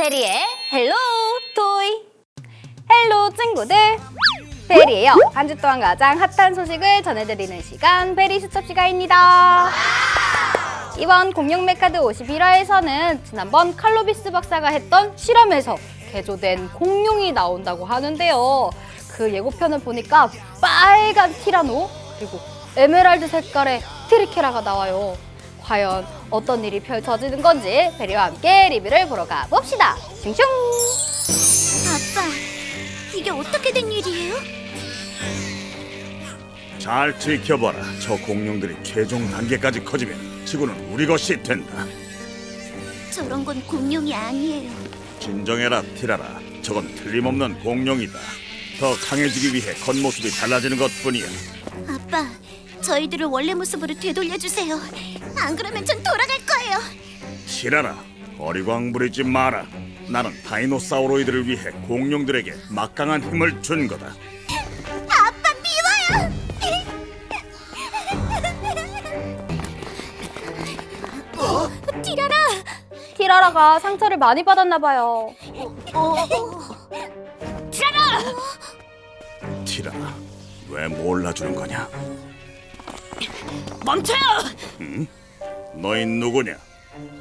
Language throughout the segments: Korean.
베리의 헬로 토이. 헬로 친구들. 베리예요. 한 주 동안 가장 핫한 소식을 전해드리는 시간 베리 수첩 시간입니다. 이번 공룡 메카드 51화에서는 지난번 칼로비스 박사가 했던 실험에서 개조된 공룡이 나온다고 하는데요. 그 예고편을 보니까 빨간 티라노 그리고 에메랄드 색깔의 트리케라가 나와요 과연 어떤 일이 펼쳐지는 건지 베리와 함께 리뷰를 보러 가봅시다. 슝슝! 아빠, 이게 어떻게 된 일이에요? 잘 지켜봐라. 저 공룡들이 최종 단계까지 커지면 지구는 우리 것이 된다. 저런 건 공룡이 아니에요. 진정해라, 티라라. 저건 틀림없는 공룡이다. 더 강해지기 위해 겉모습이 달라지는 것뿐이야. 아빠, 저희들을 원래 모습으로 되돌려 주세요. 안 그러면 전 돌아갈 거예요. 티라라, 어리광 부리지 마라. 나는 다이노사우로이드를 위해 공룡들에게 막강한 힘을 준 거다. 아빠 미워요. 어? 티라라. 티라라가 상처를 많이 받았나 봐요. 어. 티라라. 티라라, 왜 몰라주는 거냐? 멈춰요! 너희 누구냐?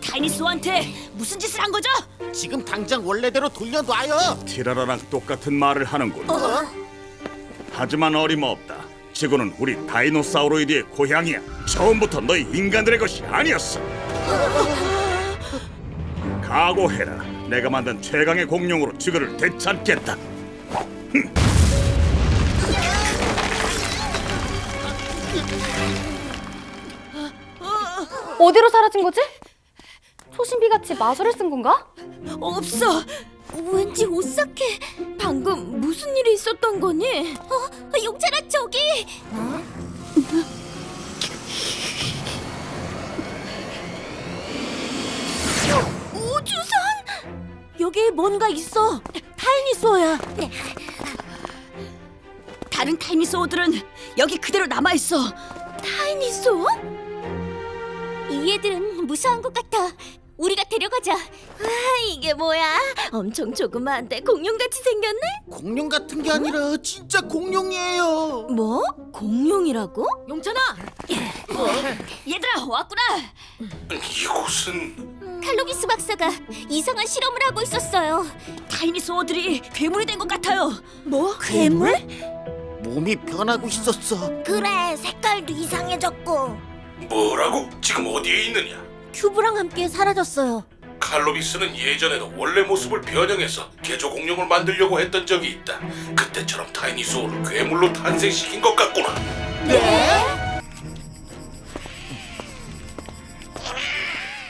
다이니소한테 무슨 짓을 한 거죠? 지금 당장 원래대로 돌려놔요. 티라라랑 똑같은 말을 하는군. 하지만 어림없다. 지구는 우리 다이노사우로이드의 고향이야. 처음부터 너희 인간들의 것이 아니었어. 각오해라. 내가 만든 최강의 공룡으로 지구를 되찾겠다. 어디로 사라진 거지? 초신비 같이 마술을 쓴 건가? 없어! 왠지 오싹해. 방금 무슨 일이 있었던 거니? 어, 용찬아 저기. 우주선? 여기 뭔가 있어! 다이니소야! 다른 다이니소들은 여기 그대로 남아 있어! 타이니소? 이 애들은 무사한 것 같아. 우리가 데려가자. 아, 이게 뭐야? 엄청 조그마한데 공룡같이 생겼네? 공룡 같은 게 아니라 진짜 공룡이에요. 뭐? 공룡이라고? 용찬아! 얘들아 왔구나! 이곳은 칼로비스 박사가 이상한 실험을 하고 있었어요. 다이니소들이 괴물이 된 것 같아요! 뭐? 괴물? 몸이 변하고 있었어. 그래, 색깔도 이상해졌고. 뭐라고? 지금 어디에 있느냐? 큐브랑 함께 사라졌어요. 칼로비스는 예전에도 원래 모습을 변형해서 개조 공룡을 만들려고 했던 적이 있다. 그때처럼 타이니소울을 괴물로 탄생시킨 것 같구나.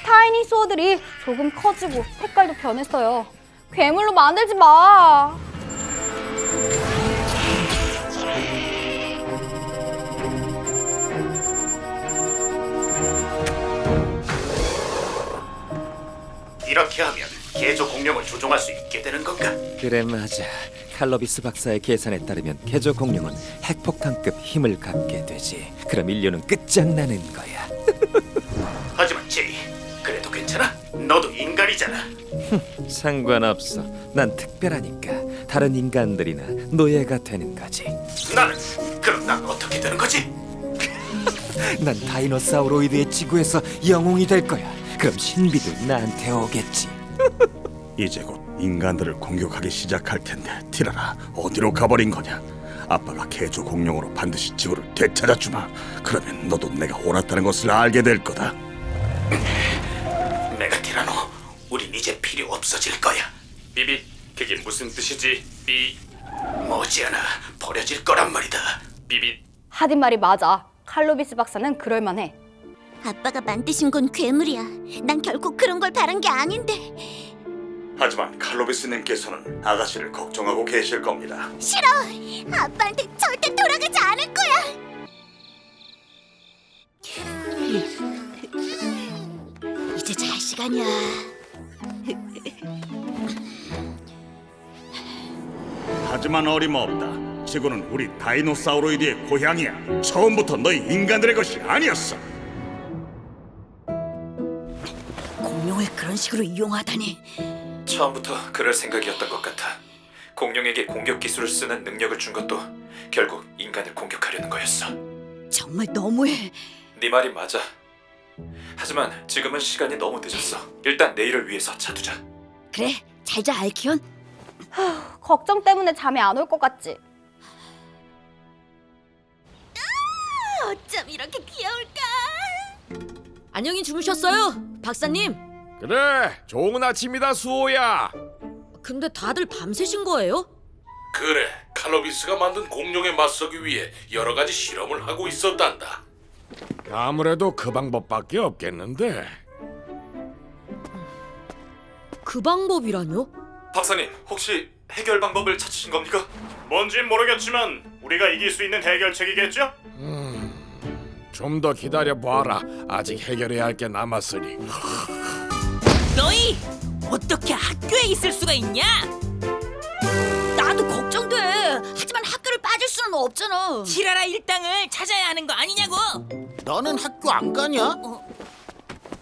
타이니 소어들이 조금 커지고 색깔도 변했어요. 괴물로 만들지 마. 이렇게 하면 개조 공룡을 조종할 수 있게 되는 건가? 그래 맞아. 칼로비스 박사의 계산에 따르면 개조 공룡은 핵폭탄급 힘을 갖게 되지. 그럼 인류는 끝장나는 거야. 하지만 제이, 그래도 괜찮아? 너도 인간이잖아. 상관없어. 난 특별하니까 다른 인간들이나 노예가 되는 거지. 나는 그럼 난 어떻게 되는 거지? 난 다이노사우로이드의 지구에서 영웅이 될 거야. 그럼 신비도 나한테 오겠지. 이제 곧 인간들을 공격하기 시작할 텐데 티라라 어디로 가버린 거냐? 아빠가 개조 공룡으로 반드시 지구를 되찾아 주마. 그러면 너도 내가 옳았다는 것을 알게 될 거다. 메가티라노, 우린 이제 필요 없어질 거야. 비비, 그게 무슨 뜻이지? 비 머지않아 버려질 거란 말이다. 비비. 하딘 말이 맞아. 칼로비스 박사는 그럴만해. 아빠가 만드신 건 괴물이야. 난 결코 그런 걸 바란 게 아닌데. 하지만 칼로비스님께서는 아가씨를 걱정하고 계실 겁니다. 싫어. 아빠한테 절대 돌아가지 않을 거야. 이제 잘 시간이야. 하지만 어림없다. 지구는 우리 다이노사우로이드의 고향이야. 처음부터 너희 인간들의 것이 아니었어. 식으로 이용하다니 처음부터 그럴 생각이었던 것 같아. 공룡에게 공격 기술을 쓰는 능력을 준 것도 결국 인간을 공격하려는 거였어. 정말 너무해. 네 말이 맞아. 하지만 지금은 시간이 너무 늦었어. 일단 내일을 위해서 자두자. 그래, 잘 자 알키온. 걱정 때문에 잠이 안 올 것 같지? 어쩜 이렇게 귀여울까? 안녕히 주무셨어요, 박사님. 그래 좋은 아침이다 수호야 근데 다들 밤새신 거예요? 그래, 칼로비스가 만든 공룡에 맞서기 위해 여러 가지 실험을 하고 있었단다. 아무래도 그 방법밖에 없겠는데 그 방법이라뇨? 박사님, 혹시 해결 방법을 찾으신 겁니까? 뭔진 모르겠지만 우리가 이길 수 있는 해결책이겠죠? 좀 더 기다려 보아라 아직 해결해야 할 게 남았으니 너희 어떻게 학교에 있을 수가 있냐? 나도 걱정돼. 하지만 학교를 빠질 수는 없잖아. 티라라 일당을 찾아야 하는 거 아니냐고. 너는 학교 안 가냐?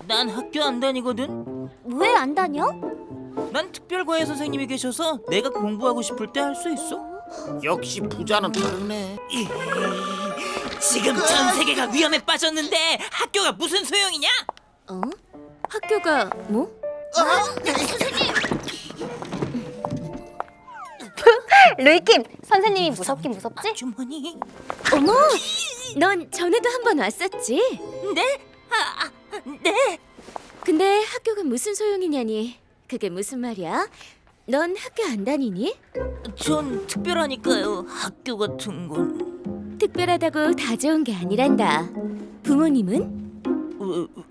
난 학교 안 다니거든. 왜 안 다녀? 난 특별과외 선생님이 계셔서 내가 공부하고 싶을 때 할 수 있어. 역시 부자는 다르네. 지금 전 세계가 위험에 빠졌는데 학교가 무슨 소용이냐? 어? 학교가 뭐? 루이킴, 선생님이 무섭긴 무섭지? 주머니. 어머, 넌 전에도 한 번 왔었지? 네? 아, 아, 네. 근데 학교가 무슨 소용이냐니? 그게 무슨 말이야? 넌 학교 안 다니니? 전 특별하니까요. 학교 같은 건 특별하다고 다 좋은 게 아니란다. 부모님은?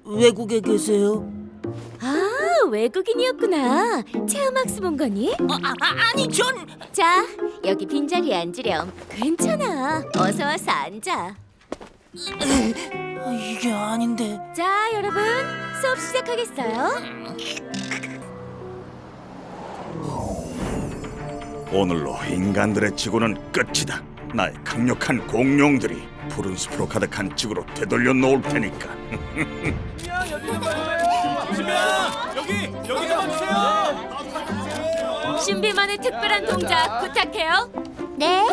외, 외국에 계세요. 아, 외국인이었구나. 체험학습 온 거니? 아, 아, 아, 아니 전 자, 여기 빈자리에 앉으렴. 괜찮아. 어서 와서 앉아. 아, 이게 아닌데. 자, 여러분, 수업 시작하겠어요. 오늘로 인간들의 지구는 끝이다. 나의 강력한 공룡들이 푸른 숲으로 가득한 지구로 되돌려 놓을 테니까. 신비만의 특별한 동작 부탁해요. 네,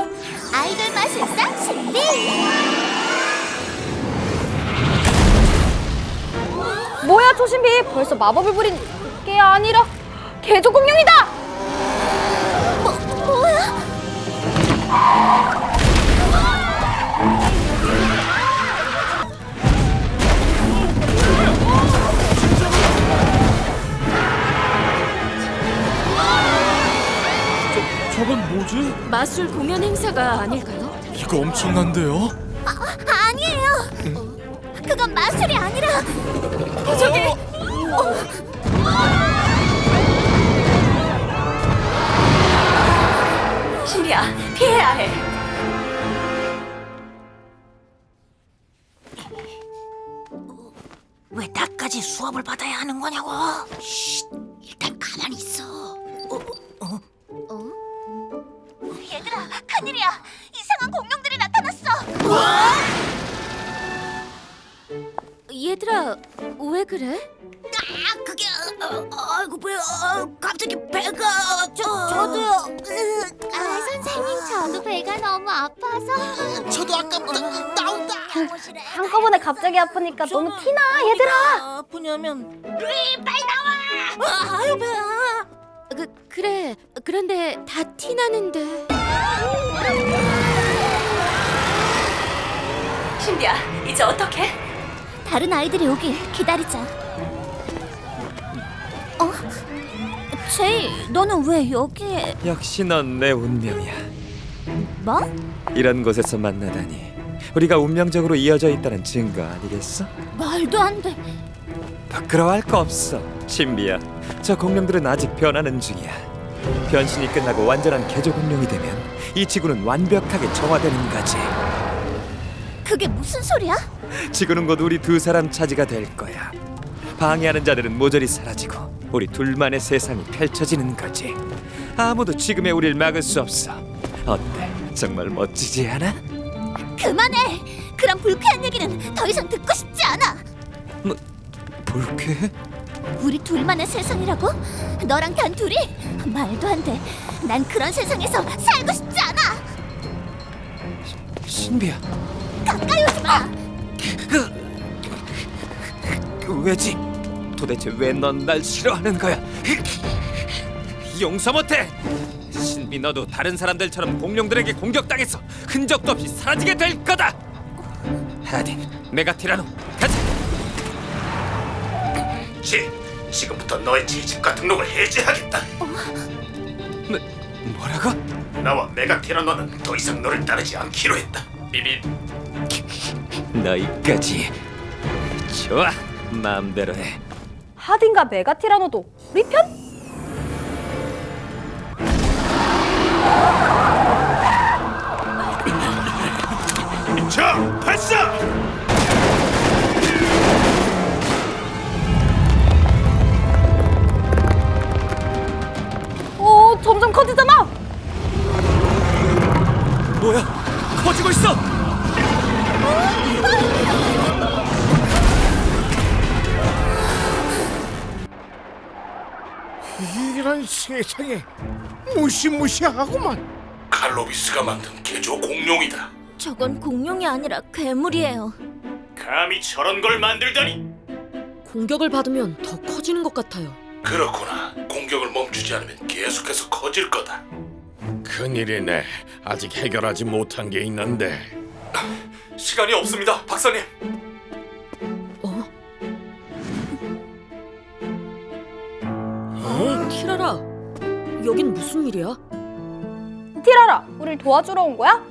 아이돌 마술사 신비. 뭐야 조신비 벌써 마법을 부린 게 아니라 개조 공룡이다! 저건 뭐지? 마술 공연 행사가 아닐까요? 이거 엄청난데요? 아니에요. 그건 마술이 아니라 저기 신비야, 피해야 해. 왜 나까지 수업을 받아야 하는 거냐고. 일 얘들아, 왜 그래? 아, 그게 어, 아이고 배야. 갑자기 배가 저 저도요. 아, 선생님 저도 배가 너무 아파서. 저도 아까부터 나온다. 한꺼번에 갑자기 아프니까 너무 티나 얘들아! 아프냐면 빨리 나와. 아유 배야. 그 그래. 그런데 다 티 나는데. 신비야, 이제 어떡해? 다른 아이들이 오길 기다리자. 어? 제이, 너는 왜 여기에? 역시 넌 내 운명이야. 뭐? 이런 곳에서 만나다니. 우리가 운명적으로 이어져 있다는 증거 아니겠어? 말도 안 돼. 부끄러워할 거 없어. 신비야. 저 공룡들은 아직 변하는 중이야. 변신이 끝나고 완전한 개조 공룡이 되면 이 지구는 완벽하게 정화되는 거지. 그게 무슨 소리야? 지구는 곧 우리 두 사람 차지가 될 거야. 방해하는 자들은 모조리 사라지고 우리 둘만의 세상이 펼쳐지는 거지. 아무도 지금의 우리를 막을 수 없어. 어때? 정말 멋지지 않아? 그만해. 그런 불쾌한 얘기는 더 이상 듣고 싶지 않아. 불쾌? 우리 둘만의 세상이라고? 너랑 단 둘이? 말도 안 돼. 난 그런 세상에서 살고 싶지 않아. 신비야, 가까이 오지 마. 그 왜지? 도대체 왜 넌 날 싫어하는 거야? 용서 못해. 신비 너도 다른 사람들처럼 공룡들에게 공격당해서 흔적도 없이 사라지게 될 거다. 하딘, 메가 티라노, 가자. 지, 지금부터 너의 채집과 등록을 해제하겠다. 뭐, 뭐라고? 나와 메가 티라노는 더 이상 너를 따르지 않기로 했다. 비비, 너희까지. 좋아, 마음대로 해. 하딘과 메가티라노도 우리 편? 무시무시하구만. 칼로비스가 만든 개조 공룡이다. 저건 공룡이 아니라 괴물이에요. 감히 저런 걸 만들다니. 공격을 받으면 더 커지는 것 같아요. 그렇구나. 공격을 멈추지 않으면 계속해서 커질 거다. 큰일이네. 아직 해결하지 못한 게 있는데. 시간이 없습니다, 박사님. 여긴 무슨 일이야? 티라라, 우릴 도와주러 온 거야?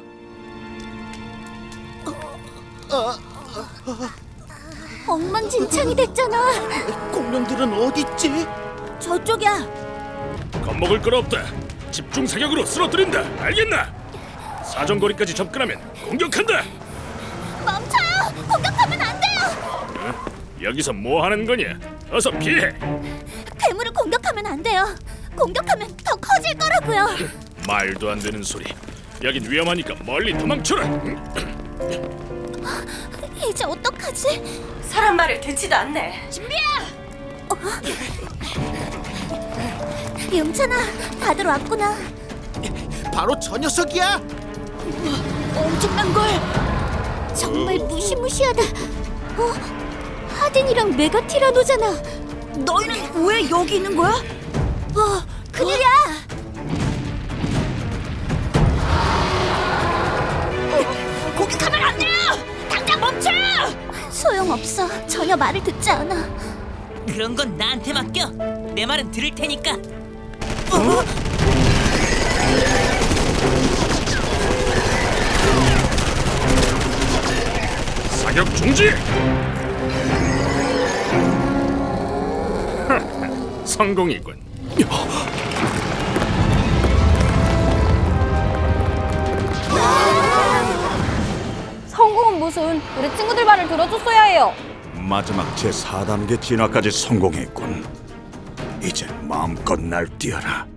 엉망진창이 됐잖아. 공룡들은 어딨지? 저쪽이야. 겁먹을 건 없다. 집중 사격으로 쓰러뜨린다. 알겠나? 사정거리까지 접근하면 공격한다. 멈춰요. 공격하면 안 돼요. 여기서 뭐 하는 거냐? 어서 피해. 괴물을 공격하면 안 돼요. 공격하면 더 커질 거라고요. 말도 안 되는 소리. 여긴 위험하니까 멀리 도망쳐라. 이제 어떡하지? 사람 말을 듣지도 않네. 용찬아, 다들 왔구나. 바로 저 녀석이야. 엄청난 걸. 정말 무시무시하다. 어? 하딘이랑 메가티라노잖아. 너희는 왜 여기 있는 거야? 어, 큰일이야. 공격하면 안 돼요. 당장 멈춰. 소용없어. 전혀 말을 듣지 않아. 그런 건 나한테 맡겨. 내 말은 들을 테니까. 사격 중지. 성공이군. 성공은 무슨? 우리 친구들 말을 들어줬어야 해요. 마지막 제 4단계 진화까지 성공했군. 이제 마음껏 날뛰어라.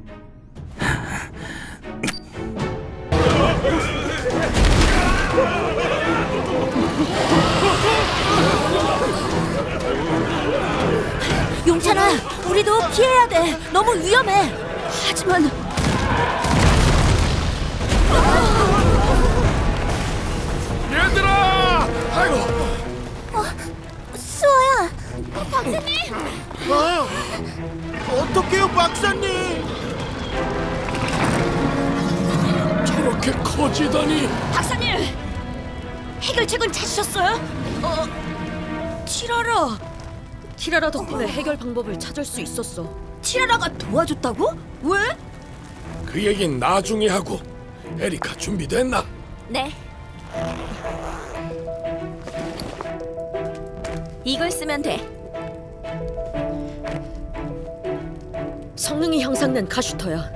우리도 피해야 돼. 너무 위험해. 하지만 얘들아! 아이고, 수아야, 박사님. 어? 어떡해요, 박사님? 저렇게 커지다니. 박사님, 해결책은 찾으셨어요? 어, 티라라. 티라라 덕분에 해결 방법을 찾을 수 있었어. 티라라가 도와줬다고? 왜? 그 얘긴 나중에 하고. 에리카 준비됐나? 네. 이걸 쓰면 돼. 성능이 향상된 카슈터야.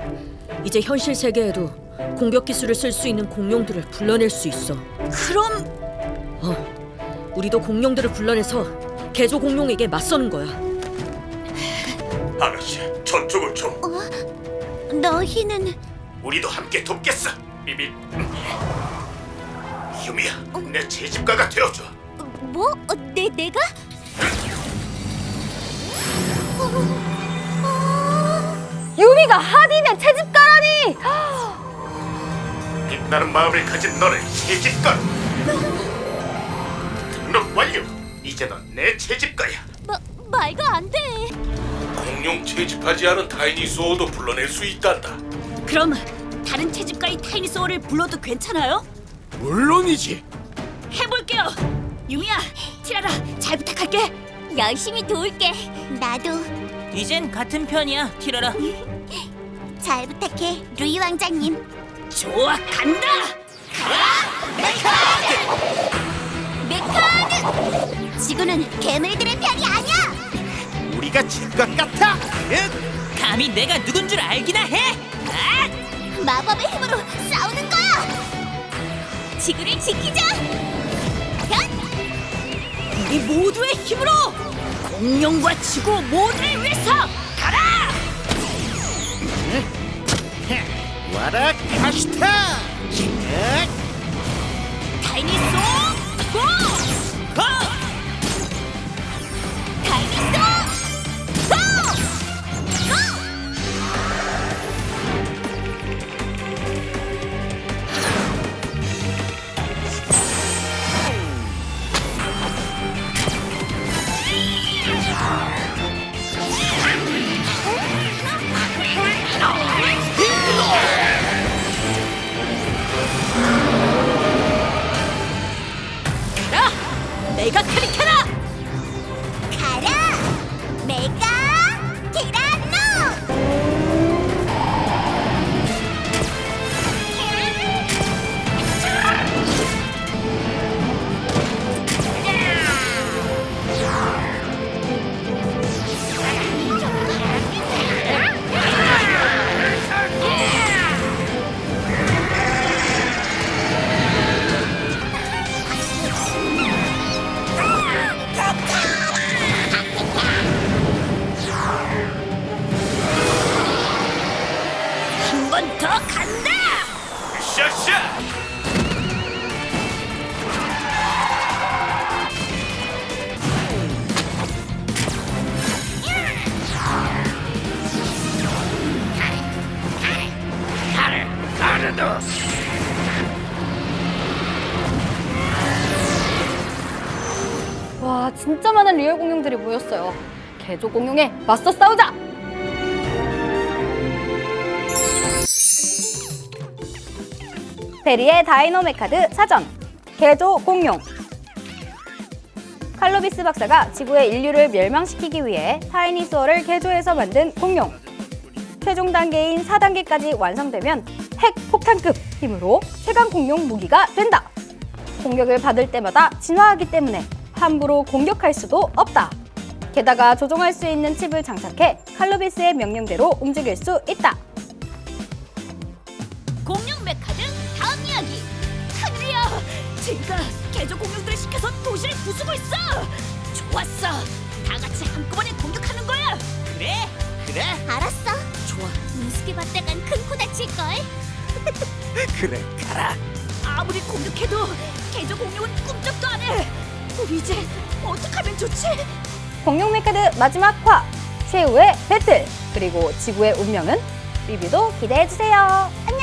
이제 현실 세계에도 공격 기술을 쓸 수 있는 공룡들을 불러낼 수 있어. 그럼 어, 우리도 공룡들을 불러내서 개조 공룡에게 맞서는 거야. 아가씨, 저쪽을 좀. 너희는 우리도 함께 돕겠어. 비비. 유미야, 내 채집가가 되어줘. 뭐? 어, 내 내가? 루미가 하딘의 채집가라니! 빛나는 마음을 가진 너를 채집가. 등록 완료. 이제 넌내 채집가야. 마, 말도 안 돼. 공룡 채집하지 않은 타이니 소어도 불러낼 수 있단다. 그럼 다른 채집가의 타이니 소어를 불러도 괜찮아요? 물론이지. 해볼게요. 유미야, 티라라, 잘 부탁할게. 열심히 도울게. 나도 이젠 같은 편이야, 티라라. 잘 부탁해, 루이 왕자님. 좋아, 간다. 메카 드! 지구는 괴물들의 편이 아니야. 우리가 질 것 같아. 감히 내가 누군 줄 알기나 해. 마법의 힘으로 싸우는 거야. 지구를 지키자. 현! 우리 모두의 힘으로 공룡과 지구 모두를 위해서 가라! 와라 카시타. 타이니 소 리얼 공룡들이 모였어요. 개조 공룡에 맞서 싸우자! 베리의 다이노메카드 사전 개조 공룡 칼로비스 박사가 지구의 인류를 멸망시키기 위해 타이니소어를 개조해서 만든 공룡 최종 단계인 4단계까지 완성되면 핵 폭탄급 힘으로 최강 공룡 무기가 된다 공격을 받을 때마다 진화하기 때문에 함부로 공격할 수도 없다 게다가 조종할 수 있는 칩을 장착해 칼로비스의 명령대로 움직일 수 있다 공룡 메카드 다음 이야기! 하늘이야! 제가 개조 공룡들을 시켜서 도시를 부수고 있어! 좋았어! 다 같이 한꺼번에 공격하는 거야! 그래, 그래. 알았어. 좋아, 우습게 봤다간 큰 코 다칠걸. 그래 가라. 아무리 공격해도 개조 공룡은 꿈쩍도 안 해! 우리 이제 어떡하면 좋지? 공룡 메카드 마지막 화 최후의 배틀. 그리고 지구의 운명은? 리뷰도 기대해주세요. 안녕